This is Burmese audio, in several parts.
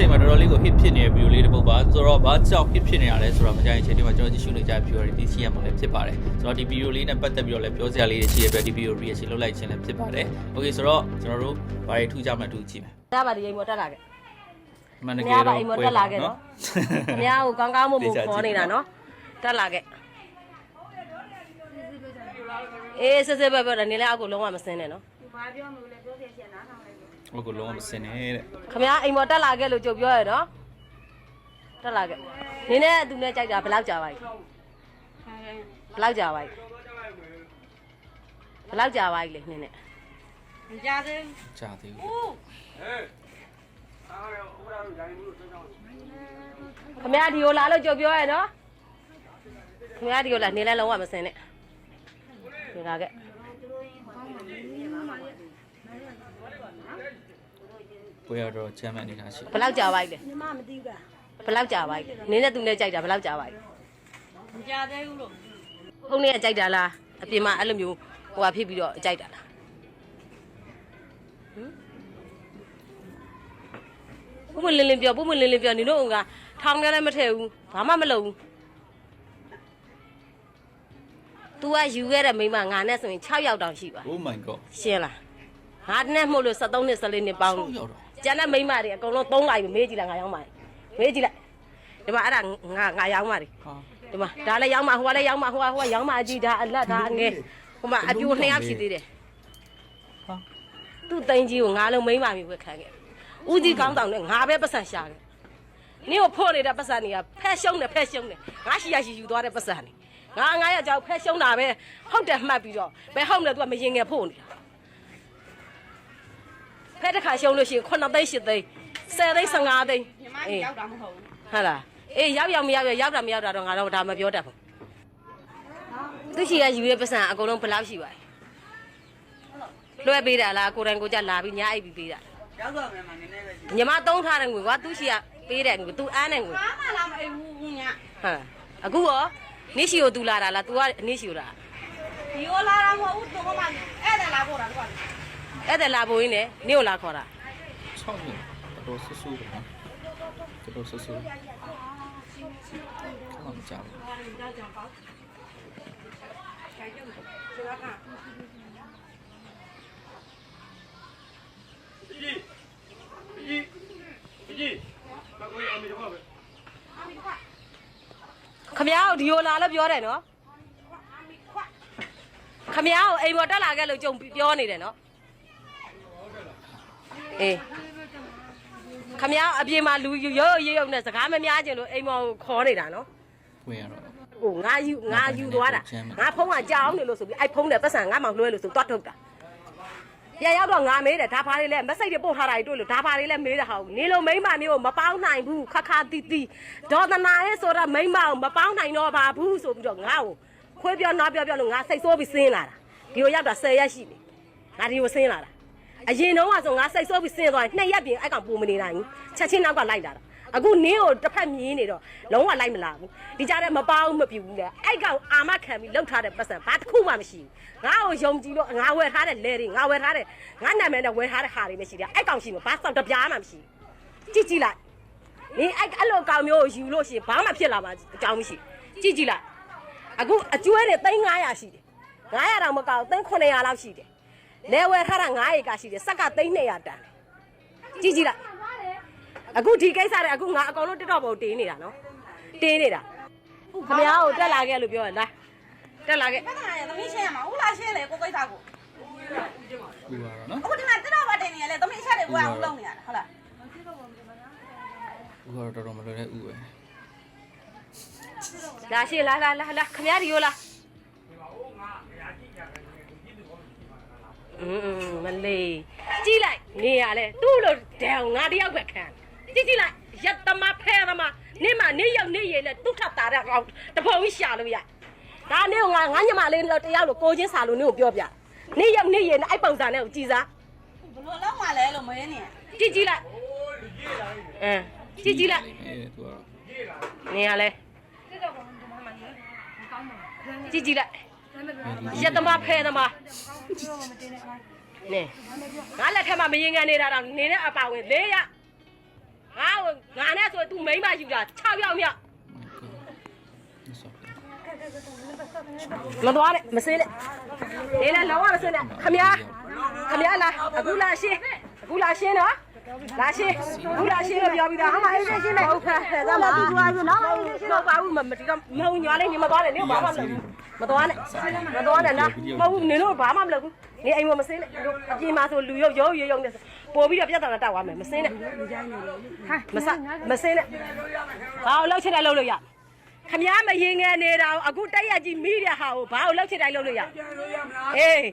ချိန်မှာတော်တော်လေးကို hit ဖြစ်နေတဲ့ video လေးတစ်ပုဒ်ပါဆိုတော့ဘာကြောင့် hit ဖြစ်နေတာလဲဆိုတော့မကြိုင်အချိန်ဒီမှာကျွန်တော်ကြည့်ရှုနေကြတဲ့ viewer တွေ TCM မှာလည်းဖြစ်ပါတယ်ဆိုတော့ဒီ video လေးနဲ့ပတ်သက်ပြီးတော့လည်းပြောစရာလေးတွေရှိတဲ့အတွက်ဒီ video reaction လုပ်လိုက်ခြင်းလည်းဖြစ်ပါတယ် okay ဆိုတော့ကျွန်တော်တို့ဘာတွေထူးကြမှထူးကြည့်မယ်ဒါပါဒီအိမ်ပေါ်တက်လာခဲ့အမှန်တခင်ကယ်ဗျားပါတော့အိမ်ပေါ်တက်လာခဲ့နော်ခင်ဗျားကိုကောင်းကောင်းမွန်မွန်ခေါ်နေတာနော်တက်လာခဲ့အေးစစ်စစ်ပဲပဲနေလဲအောက်ကိုလုံးဝမစင်းနဲ့နော်ဘာပြောမလို့လဲပြောပြချက်နားထောင်လိုက်လို့ ဟုတ်ကလုံးဝမစင်နဲ့တဲ့ခင်ဗျားအိမ်ပေါ်တက်လာခဲ့လို့ကြုံပြောရနော်တက်လာခဲ့နင်းနဲ့သူနဲ့ကြိုက်တာဘယ်လောက်ကြာပါ့ဘယ်လောက်ကြာပါ့ဘယ်လောက်ကြာပါ့လေနင်းနဲ့မကြသေးဘူးကြာသေးဘူးခင်ဗျားဒီကိုလာလို့ကြုံပြောရနော်ခင်ဗျားဒီကိုလာနေလဲလုံးဝမစင်းနဲ့ဒီလာခဲ့ ပွဲရတော့ချမ်းမနေတာရှိဘယ်လောက်ကြာပါ့လေညီမမသိဘူးကဘယ်လောက်ကြာပါ့လဲနင်းနဲ့သူနဲ့ကြိုက်တာဘယ်လောက်ကြာပါ့မကြသေးဘူးလို့ဖုန်းနဲ့ကြိုက်တာလားအပြင်မှာအဲ့လိုမျိုးဟိုဟာဖြစ်ပြီးတော့ကြိုက်တာလားဟမ်ပုံမလင်းလင်းပြောပုံမလင်းလင်းပြောနင်တို့ကထောင်ထဲလည်းမထည့်ဘူးဘာမှမလုပ်ဘူး तू ကယူခဲ့တဲ့မိန်းမငါနဲ့ဆိုရင်6ယောက်တောင်ရှိပါ Oh my god ရှင်းလားငါနဲ့မှုတ်လို့73နှစ်14နှစ်ပေါင်း6ရောက်တော့ ကျန်တဲ့မိန်းမတွေအကုန်လုံး3လိုက်မေးကြည့်လိုက်ငါရောက်ပါမေးကြည့်လိုက်ဒီမှာအဲ့ဒါငါငါရောက်ပါဟာဒီမှာဒါလည်းရောင်းမဟိုကလည်းရောင်းမဟိုကဟိုကရောင်းမအကြီးဒါအလတ်ဒါအငယ်ဟိုမှာအပြိုနှစ်ယောက်ရှိသေးတယ်ဟာသူ့တိန်ကြီးကိုငါလုံးမိမ့်ပါမိပဲခံခဲ့ဦးကြီးကောင်းတောင်နဲ့ငါပဲပတ်စံရှာခဲ့နင်းကိုဖို့နေတဲ့ပတ်စံတွေကဖက်ရှုံးတယ်ဖက်ရှုံးတယ်ငါရှိရရှိယူသွားတဲ့ပတ်စံတွေငါငါရကြောက်ဖက်ရှုံးတာပဲဟုတ်တယ်မှတ်ပြီးတော့ဘယ်ဟုတ်လဲသူကမရင်ငယ်ဖို့နေတာ ဖက်တစ်ခါရှုံးလို့ရှိရင်9သိန်း10သိန်း10သိန်း15သိန်း ညီမကြီးရောက်တာမဟုတ်ဘူး ဟုတ်လားအေးရောက်ရောက်မရောက်ရောက်ရောက်တာမရောက်တာတော့ငါတော့ဒါမပြောတတ်ဘူးသူရှိရယူရဲ့ပတ်စံအကုန်လုံးဘယ်လောက်ရှိပါလဲလွှဲပေးတာလားကိုယ်တိုင်ကိုယ်ကြလာပြီးညာအိပ်ပြီးပေးတာ ရောက်တော့မယ်မနည်းနည်းပဲရှိ ညီမသုံးထားတဲ့ငွေကွာသူရှိရပေးတဲ့ငွေ तू အားတဲ့ငွေ ဘာမှလာမအိမ်ဘူးည ဟုတ်လားအခုရောနေရှိကို तू လာတာလား तू ကနေရှိကိုလာ ဒီရောလာတာမဟုတ်ဘူးတော့မှအဲ့ဒါလာပေါ်တာကွာ အဲ့ဒါလာဖို့ရင်းနဲ့နေကိုလာခေါ်တာ6ရောက်တော်တော်ဆူဆူပဲနော်တော်တော်ဆူဆူကောင်းကြပါခမ ्या ကိုဒီကိုလာလို့ပြောတယ်နော်ခမ ्या ကိုအိမ်ပေါ်တက်လာခဲ့လို့ကြုံပြောနေတယ်နော် အေးခမ ्या အပြင်မှာလူရုပ်ရုပ်ရုပ်နဲ့စကားမများချင်လို့အိမ်ပေါ်ကိုခေါ်နေတာနော်ပွဲရတော့ဟိုငါယူငါယူသွားတာငါဖုံးကကြောင်းနေလို့ဆိုပြီးအဲ့ဖုံးတဲ့ပတ်စံငါမှလွှဲလို့ဆိုတွတ်ထုတ်တာပြန်ရောက်တော့ငါမေးတယ်ဒါဖားလေးလဲမစိတ်တွေပို့ထားတာတွေတွေ့လို့ဒါဖားလေးလဲမေးတာဟာနေလို့မိမမျိုးမပေါင်းနိုင်ဘူးခခတီတီဒေါသနာရဲ့ဆိုတာမိမကိုမပေါင်းနိုင်တော့ပါဘူးဆိုပြီးတော့ငါ့ကိုခွေးပြောနားပြောပြောလို့ငါစိတ်ဆိုးပြီးဆင်းလာတာဒီကိုရောက်တာ10ရက်ရှိပြီငါဒီကိုဆင်းလာတာ အရင်တော့ကဆိုငါစိတ်ဆိုးပြီးဆင်းသွားရင်နှစ်ရက်ပြင်အဲ့ကောင်ပူမနေနိုင်ဘူးချက်ချင်းနောက်ကလိုက်လာတာအခုနင်းကိုတစ်ဖက်မြင်းနေတော့လုံးဝလိုက်မလာဘူးဒီကြားထဲမပေါင်းမပြူဘူးလေအဲ့ကောင်အာမခံပြီးလှုပ်ထားတဲ့ပတ်စံဘာတစ်ခုမှမရှိဘူးငါ့ကိုယုံကြည်လို့ငါဝယ်ထားတဲ့လဲတွေငါဝယ်ထားတဲ့ငါနာမည်နဲ့ဝယ်ထားတဲ့ဟာတွေမရှိတယ်အဲ့ကောင်ရှိမှာဘာစောက်တပြားမှမရှိဘူးကြည့်ကြည့်လိုက်နင်းအဲ့အဲ့လိုကောင်မျိုးကိုယူလို့ရှိရင်ဘာမှဖြစ်လာမှာအကြောင်းမရှိကြည့်ကြည့်လိုက်အခုအကျွဲတွေ3900ရှိတယ်900တောင်မကောက်3900လောက်ရှိတယ် လဲဝယ်ထားတာ900ကရှိတယ်စက်က3200တန်တယ်ကြည့်ကြည့်လိုက်အခုဒီကိစ္စတွေအခုငါအကောင်လုံးတက်တော့ပေါ်တင်းနေတာနော်တင်းနေတာခမ ्या ကိုတက်လာခဲ့လို့ပြောရလားတက်လာခဲ့ပြဿနာရသမီးရှင်းရမှာဦးလာရှင်းလေကိုကိစ္စကိုဥပါတော့နော်အခုဒီမှာတက်တော့ဗတ်တင်နေရလေသမီးချက်တွေကိုအောင်လုံးနေရတာဟုတ်လားဥပါတော့တော်တော်မလွယ်တဲ့ဥပဲလာရှေ့လာလာလာလာခမ ्या ဒီရောလာ อืมမလေးကြည့်လိုက်နေရလဲသူ့လိုဒံငါတယောက်ပဲခံကြည့်ကြည့်လိုက်ရက်သမားဖဲသမားနေမနေရောက်နေရလဲသူ့ထပ်တာတဲ့ကောင်တပုံကြီးရှာလို့ရဒါနေငါငါညမလေးတော့တယောက်လိုကိုချင်းစာလို့နေကိုပြောပြနေရောက်နေရနဲ့အဲ့ပုံစံနဲ့ကိုကြည်စားဘလို့လုံးမလဲလို့မင်းနေကြည့်ကြည့်လိုက်အင်းကြည့်ကြည့်လိုက်အဲသူကတော့နေရလဲကြည့်ကြည့်လိုက် ရက်သမားဖဲသမားနေငါလက်ထက်မှာမရင်ငန်းနေတာတော့နေတဲ့အပါဝင်၄ရငါမယူတာ6ယောက်မြောက်လောသွားတယ်မစင်းနဲ့လေးလဲလောရမစင်းနဲ့ခမရခမရလာအခုလာရှင်းအခုလာရှင်းနော်လာရှင်းအခုလာရှင်းလို့ပြောပြီးသားဟာမအေးရှင်းလိုက်ဟုတ်ကဲ့ဒါမှသူသွားပြီနော်အေးရှင်းတော့ပါဘူးမဒီကမဟုတ်ညွားလေးညီမသွားနဲ့နင်ဘာမှမလုပ်ဘူး မသွားနဲ့မသွားနဲ့လားမဟုတ်ဘူးနင်တို့ဘာမှမလုပ်ဘူးနေအိမ်မမစင်းနဲ့အပြင်မှာဆိုလူရုပ်ရုပ်ရုပ်ရုပ်နဲ့ပို့ပြီးတော့ပြဿနာတောက်သွားမယ်မစင်းနဲ့မစမစင်းနဲ့ဘာလို့လောက်ချင်တယ်လောက်လို့ရခမည်းမရင်ငယ်နေတာအခုတက်ရကြီးမိတဲ့ဟာကိုဘာလို့လောက်ချင်တယ်လောက်လို့ရအေး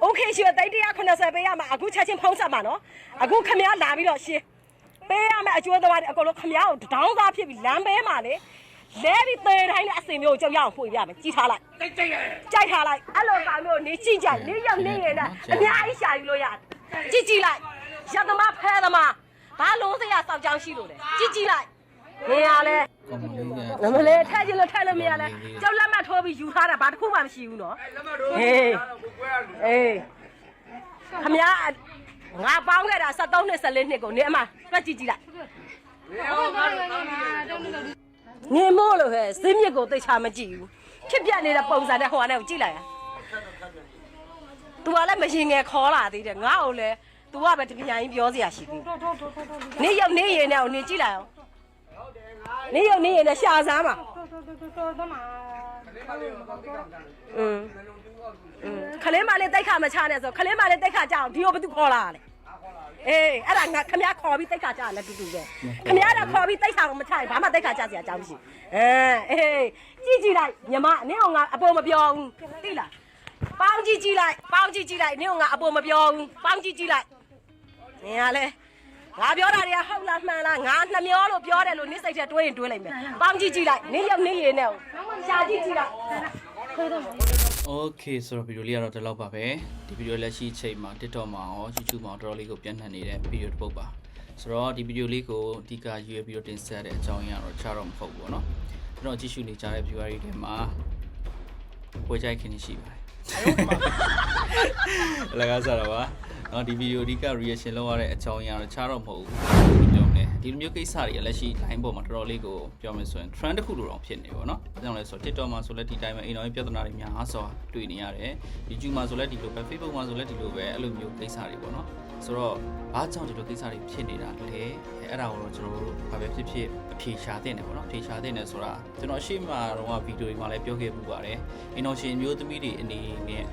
โอเคရှင်တိတ်180ပေးရမှာအခုချက်ချင်းဖုံးဆက်မှာနော်အခုခမည်းလာပြီးတော့ရှင်းပေးရမယ်အကျိုးသွားတယ်အကုန်လုံးခမည်းကိုတောင်းသားဖြစ်ပြီးလမ်းပဲမှာလေ လဲပြီးသေတိုင်းနဲ့အစင်မျိုးကိုကြောက်ရအောင်ဖွင့်ပြမယ်ကြီးထားလိုက်ကြိုက်ထားလိုက်အဲ့လိုကောင်မျိုးနေကြည့်ကြိုက်နေရောက်နေရတဲ့အများကြီးရှာယူလို့ရတယ်ကြည့်ကြည့်လိုက်ရသမားဖဲသမားဘာလုံးစရာစောက်ကြောင်းရှိလို့လဲကြည့်ကြည့်လိုက်နေရလဲကောင်းမလေးကငမလေးထဲချင်းလို့ထဲလို့မရလဲကြောက်လက်မှတ်ထိုးပြီးယူထားတာဘာတစ်ခုမှမရှိဘူးနော်ဟေးအေးခမရငါပေါင်းခဲ့တာ73နှစ်14နှစ်ကိုနေအမတွက်ကြည့်ကြည့်လိုက် ငင်မို့လို့ဟဲ့စင်းမြစ်ကိုသိချာမကြည့်ဘူးဖြစ်ပြနေတဲ့ပုံစံနဲ့ဟိုကနေကိုကြည့်လိုက်ရ तू ကလည်းမရင်ငယ်ခေါ်လာသေးတယ်ငါ့ကိုလည်း तू ကပဲတပြန်ကြီးပြောစရာရှိသေးတယ်နေရုပ်နေရင်နဲ့ကိုနေကြည့်လိုက်အောင်နေရုပ်နေရင်နဲ့ရှာစမ်းပါอืมခလင်းမလေးတိုက်ခါမချနဲ့ဆိုခလင်းမလေးတိုက်ခါကြအောင်ဒီကိုဘသူခေါ်လာလဲ အေးအဲ့ဒါငါခမရခေါ်ပြီးတိတ်ခါကြရလဲတူတူပဲခမရတော့ခေါ်ပြီးတိတ်ခါကိုမချရင်ဘာမှတိတ်ခါကြစရာအကြောင်းမရှိအဲအေးကြည့်ကြည့်လိုက်ညီမနင်းအောင်ငါအပေါ်မပြောဘူးသိလားပေါင်းကြည့်ကြည့်လိုက်ပေါင်းကြည့်ကြည့်လိုက်နင်းအောင်ငါအပေါ်မပြောဘူးပေါင်းကြည့်ကြည့်လိုက်နင်ကလည်းငါပြောတာတွေကဟုတ်လားမှန်လားငါနှမျောလို့ပြောတယ်လို့နိစိတ်ထဲတွေးရင်တွေးလိုက်မယ်ပေါင်းကြည့်ကြည့်လိုက်နင်းရောက်နေရင်နဲ့ရှာကြည့်ကြည့်လိုက် โอเคဆိုတော့ဗီဒီယိုလေးကတော့ဒီလောက်ပါပဲဒီဗီဒီယိုလက်ရှိအချိန်မှာ TikTok မှာရော YouTube မှာတော်တော်လေးကိုပြန့်နှံ့နေတဲ့ဗီဒီယိုတစ်ပုဒ်ပါဆိုတော့ဒီဗီဒီယိုလေးကိုအဓိကရွေးပြီးတော့တင်ဆက်တဲ့အကြောင်းအရာတော့ခြားတော့မဟုတ်ဘူးပေါ့နော်ကျွန်တော်ကြည့်ရှုနေကြတဲ့ viewer တွေထဲမှာဝေကြိုက်ခင်ရှိပါတယ်လကားစားတော့ပါ နော်ဒီဗီဒီယိုအဓိက reaction လုပ်ရတဲ့အကြောင်းအရာတော့ခြားတော့မဟုတ်ဘူးပြောမယ်ဒီလိုမျိုးကိစ္စတွေလက်ရှိ line ပေါ်မှာတော်တော်လေးကိုပြောမယ်ဆိုရင် trend တစ်ခုလိုတော့ဖြစ်နေပါတော့။ဘာကြောင့်လဲဆိုတော့ TikTok မှာဆိုလည်းဒီတိုင်းပဲအိမ်တော်ရေးပြဿနာတွေများစွာတွေ့နေရတယ်။ YouTube မှာဆိုလည်းဒီလိုပဲ Facebook မှာဆိုလည်းဒီလိုပဲအဲ့လိုမျိုးကိစ္စတွေပေါ့နော်။ဆိုတော့ဘာကြောင့်ဒီလိုကိစ္စတွေဖြစ်နေတာလဲ။အဲ့ဒါကိုတော့ကျွန်တော်တို့ဘာပဲဖြစ်ဖြစ်အဖြေရှာသင့်တယ်ပေါ့နော်။အဖြေရှာသင့်တယ်ဆိုတာကျွန်တော်ရှေ့မှာတော့ဗီဒီယိုတွေမှာလည်းပြောခဲ့ပူပါတယ်။အိမ်တော်ရှင်မျိုးသမီးတွေအနေနဲ့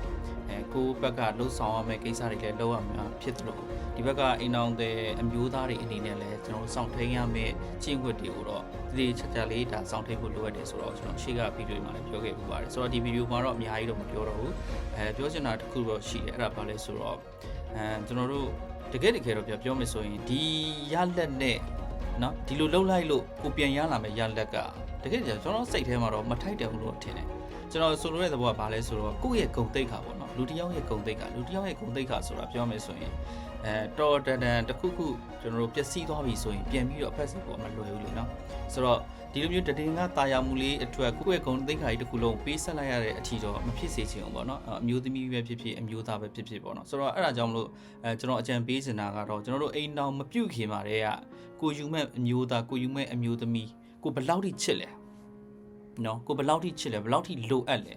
အဲကိုယ့်ဘက်ကလှုပ်ဆောင်ရမယ့်ကိစ္စတွေလည်းလုပ်ရမှာဖြစ်သလိုဒီဘက်ကအိမ်အောင်တဲ့အမျိုးသားတွေအနေနဲ့လည်းကျွန်တော်စောင့်ထိန်ရမယ့်ကျင့်ဝတ်တွေကိုတော့တည်တည်ချာချာလေးဒါစောင့်ထိန်ဖို့လိုအပ်တယ်ဆိုတော့ကျွန်တော်ရှေ့ကဗီဒီယိုမှာလည်းပြောခဲ့ပူပါတယ်ဆိုတော့ဒီဗီဒီယိုမှာတော့အများကြီးတော့မပြောတော့ဘူးအဲပြောချင်တာတစ်ခုတော့ရှိတယ်အဲ့ဒါဘာလဲဆိုတော့အဲကျွန်တော်တို့တကယ်တကယ်တော့ပြောမယ်ဆိုရင်ဒီရလက်နဲ့နော်ဒီလိုလှုပ်လိုက်လို့ကိုပြန်ရလာမယ့်ရလက်ကတကယ်ကျွန်တော်စိတ်ထဲမှာတော့မထိုက်တယ်ဘူးလို့ထင်တယ်ကျွန်တော်ဆိုလိုတဲ့သဘောကဘာလဲဆိုတော့ကိုယ့်ရဲ့ဂုံတိတ်ခါပေါ့နော် လူတစ်ယောက်ရဲ့ဂုံတိတ်ခါလူတစ်ယောက်ရဲ့ဂုံတိတ်ခါဆိုတာပြောမယ်ဆိုရင်အဲတော်တန်တန်တစ်ခုခုကျွန်တော်တို့ပျက်စီးသွားပြီဆိုရင်ပြန်ပြီးတော့အဖက်စစ်ပေါ်မလွယ်ဘူးလေနော်ဆိုတော့ဒီလိုမျိုးတည်ငါတာယာမှုလေးအထွတ်ကိုယ့်ရဲ့ဂုံတိတ်ခါကြီးတစ်ခုလုံးပေးဆက်လိုက်ရတဲ့အထီတော့မဖြစ်စေချင်ဘူးပေါ့နော်အမျိုးသမီးပဲဖြစ်ဖြစ်အမျိုးသားပဲဖြစ်ဖြစ်ပေါ့နော်ဆိုတော့အဲ့ဒါကြောင့်မလို့အဲကျွန်တော်အကြံပေးစင်တာကတော့ကျွန်တော်တို့အိမ်တော်မပြုတ်ခင်ပါတဲ့ကကိုယူမဲ့အမျိုးသားကိုယူမဲ့အမျိုးသမီးကိုဘယ်လောက်ထိချစ်လဲနော်ကိုဘယ်လောက်ထိချစ်လဲဘယ်လောက်ထိလိုအပ်လဲ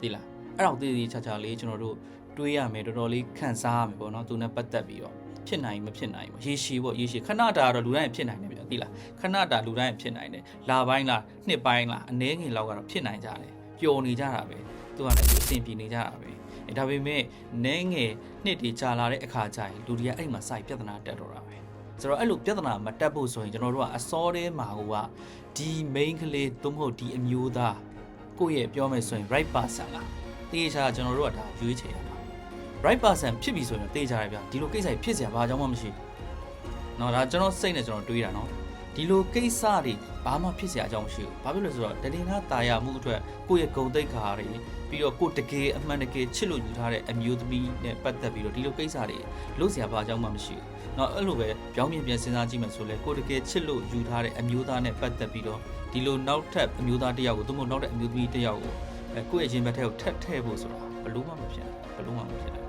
သိလား အဲ့တော့တည်တည်ချာချာလေးကျွန်တော်တို့တွေးရမယ်တော်တော်လေးခန်းစားရမယ်ပေါ့နော်သူနဲ့ပတ်သက်ပြီးတော့ဖြစ်နိုင်မဖြစ်နိုင်ဘူးရေရှည်ပေါ့ရေရှည်ခဏတာကတော့လူတိုင်းဖြစ်နိုင်တယ်ဗျသိလားခဏတာလူတိုင်းဖြစ်နိုင်တယ်လာပိုင်းလားနှစ်ပိုင်းလားအနည်းငယ်လောက်ကတော့ဖြစ်နိုင်ကြတယ်ပျော်နေကြတာပဲသူကလည်းအဆင်ပြေနေကြတာပဲအဲဒါပေမဲ့နည်းငယ်နှစ်တွေကြာလာတဲ့အခါကျရင်လူတွေကအဲ့မှာစိုက်ပြဿနာတက်တော့တာပဲဆိုတော့အဲ့လိုပြဿနာမတက်ဖို့ဆိုရင်ကျွန်တော်တို့ကအစောထဲမှာဟိုကဒီ main ကလေးသို့မဟုတ်ဒီအမျိုးသားကိုယ့်ရဲ့ပြောမယ်ဆိုရင် right person လား တေးချာကျွန်တော်တို့ကဒါရွေးချယ်ရမှာ right person ဖြစ်ပြီဆိုရင်တေးချာရဗျဒီလိုကိစ္စကြီးဖြစ်เสียဘာကြောင့်မှမရှိဘူးเนาะဒါကျွန်တော်စိတ်နဲ့ကျွန်တော်တွေးတာเนาะဒီလိုကိစ္စတွေဘာမှဖြစ်เสียအကြောင်းမရှိဘူးဘာဖြစ်လို့လဲဆိုတော့တတိယတာယာမှုအတွက်ကိုယ့်ရဲ့ဂုံတိတ်ခါတွေပြီးတော့ကိုယ်တကယ်အမှန်တကယ်ချစ်လို့ယူထားတဲ့အမျိုးသမီးနဲ့ပတ်သက်ပြီးတော့ဒီလိုကိစ္စတွေလို့เสียဘာကြောင့်မှမရှိဘူးเนาะအဲ့လိုပဲပြောင်းပြန်ပြန်စဉ်းစားကြည့်မှဆိုလဲကိုယ်တကယ်ချစ်လို့ယူထားတဲ့အမျိုးသားနဲ့ပတ်သက်ပြီးတော့ဒီလိုနောက်ထပ်အမျိုးသားတစ်ယောက်ကိုသို့မဟုတ်နောက်တဲ့အမျိုးသမီးတစ်ယောက်ကိုအဲ ကိုယ့်ရဲ့ရင်ဘတ်ထဲကိုထပ်ထည့်ဖို့ဆိုတာဘယ်လို့မှမဖြစ်ဘူးဘယ်လို့မှမဖြစ်ဘူး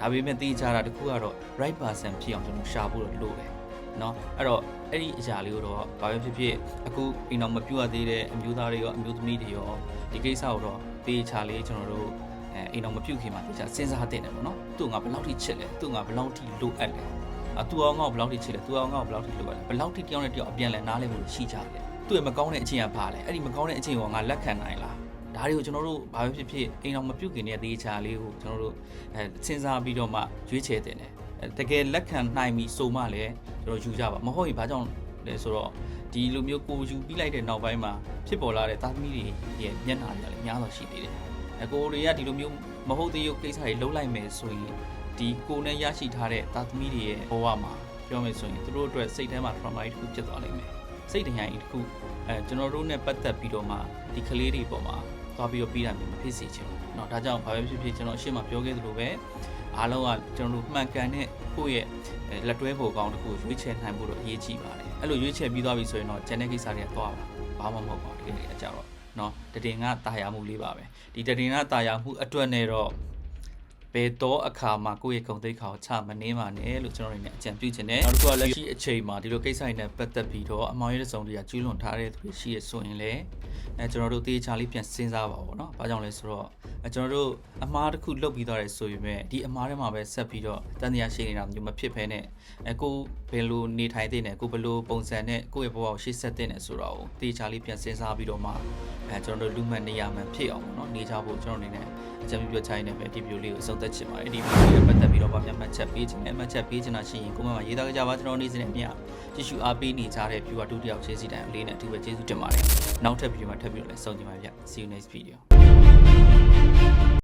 ဒါပေမဲ့သိကြတာတခုကတော့ right person ဖြစ်အောင်ကျွန်တော်ရှာဖို့တော့လိုတယ် เนาะအဲ့တော့အဲ့ဒီအရာလေးကိုတော့ဘာပဲဖြစ်ဖြစ်အခုအိမ်တော်မပြူရသေးတဲ့အမျိုးသားတွေရောအမျိုးသမီးတွေရောဒီကိစ္စကိုတော့တေချာလေးကျွန်တော်တို့အဲအိမ်တော်မပြူခင်မှာတေချာစဉ်းစားတင်တယ်ပေါ့နော်သူ့ငါဘယ်လောက်ထိချစ်လဲသူ့ငါဘယ်လောက်ထိလိုအပ်လဲအတူအောင်ငါ့ကိုဘယ်လောက်ထိချစ်လဲသူအောင်ငါ့ကိုဘယ်လောက်ထိလိုအပ်လဲဘယ်လောက်ထိတယောက်နဲ့တယောက်အပြန်လဲနားလည်မှုရှိကြတယ်သူ့ရဲ့မကောင်းတဲ့အချင်းကဘာလဲအဲ့ဒီမကောင်းတဲ့အချင်းကိုငါလက်ခံနိုင်လား ဒါတွေကိုကျွန်တော်တို့ဘာပဲဖြစ်ဖြစ်အိမ်တော်မပြုတ်ခင်တဲ့တေချာလေးကိုကျွန်တော်တို့အဲစဉ်းစားပြီးတော့မှရွေးချယ်တင်တယ်အဲတကယ်လက်ခံနိုင်ပြီဆိုမှလည်းကျွန်တော်ယူကြပါမဟုတ်ရင်ဘာကြောင့်လဲဆိုတော့ဒီလိုမျိုးကိုယူပြီးလိုက်တဲ့နောက်ပိုင်းမှာဖြစ်ပေါ်လာတဲ့သားသမီးတွေရဲ့မျက်နှာတွေကလည်းများတော့ရှိသေးတယ်အကိုတွေကဒီလိုမျိုးမဟုတ်သေးရုပ်ကိစ္စတွေလုံးလိုက်မယ်ဆိုရင်ဒီကိုနဲ့ရရှိထားတဲ့သားသမီးတွေရဲ့ဘဝမှာပြောမယ်ဆိုရင်သူတို့အတွက်စိတ်ထဲမှာ trauma တစ်ခုဖြစ်သွားလိမ့်မယ်စိတ်တရားကြီးတစ်ခုအဲကျွန်တော်တို့ ਨੇ ပတ်သက်ပြီးတော့မှဒီကလေးတွေပေါ်မှာ သွားပြီးတော့ပြီးတာမျိုးမဖြစ်စေချင်ဘူးเนาะဒါကြောင့်ဘာပဲဖြစ်ဖြစ်ကျွန်တော်အရှင်းမပြောခဲ့သလိုပဲအားလုံးကကျွန်တော်တို့မှန်ကန်တဲ့ကိုယ့်ရဲ့အဲလက်တွဲဖို့ကောင်းတစ်ခုရွေးချယ်နိုင်ဖို့တော့အရေးကြီးပါတယ်အဲ့လိုရွေးချယ်ပြီးသွားပြီဆိုရင်တော့ကျန်တဲ့ကိစ္စတွေကသွားပါဘာမှမဟုတ်ပါဘူးတကယ်တကယ်အကြတော့เนาะတတင်ကတာယာမှုလေးပါပဲဒီတတင်ကတာယာမှုအတွက်နဲ့တော့ ဘယ်တော့အခါမှာကိုယ့်ရဲ့ဂုံသိက္ခာကိုချမနှင်းပါနဲ့လို့ကျွန်တော်တို့နေအကြံပြုချင်တယ်နောက်တစ်ခုကလက်ရှိအချိန်မှာဒီလိုကိစ္စတွေနဲ့ပတ်သက်ပြီးတော့အမောင်ရဲတဲ့စုံတွေကကျူးလွန်ထားတဲ့သူတွေရှိရဆိုရင်လည်းအဲကျွန်တော်တို့တေးချာလေးပြန်စဉ်းစားပါဘောเนาะဘာကြောင့်လဲဆိုတော့အဲကျွန်တော်တို့အမားတစ်ခုလုပ်ပြီးသွားတယ်ဆိုရင်ပဲဒီအမားထဲမှာပဲဆက်ပြီးတော့တန်တရားရှိနေတာမျိုးမဖြစ်ဘဲနဲ့အဲကို ဘယ်လိုနေထိုင်တဲ့နဲ့ကိုဘယ်လိုပုံစံနဲ့ကိုယ့်ရဲ့ဘဝကိုရှေ့ဆက်တဲ့နဲ့ဆိုတော့တေးချာလေးပြန်စဉ်းစားပြီးတော့မှအဲကျွန်တော်တို့လူမှန်နေရာမှန်ဖြစ်အောင်เนาะနေကြဖို့ကျွန်တော်အနေနဲ့အကြံပြုပြောချင်တယ်ပဲဒီဗီဒီယိုလေးကိုအဆုံးသတ်ချင်ပါတယ်ဒီဗီဒီယိုလေးပတ်သက်ပြီးတော့ဗာပြန်မှတ်ချက်ပေးခြင်းနဲ့မှတ်ချက်ပေးချင်တာရှိရင်ကိုမမရေးသားကြပါကျွန်တော်နေ့စဉ်နဲ့မြကြည့်ရှုအားပေးနေကြတဲ့ viewer တို့တယောက်ချင်းစီတိုင်းအလေးနဲ့အထူးပဲကျေးဇူးတင်ပါတယ်နောက်ထပ်ဗီဒီယိုမှာထပ်ပြီးတော့လည်းဆုံကြပါဗျ see you next video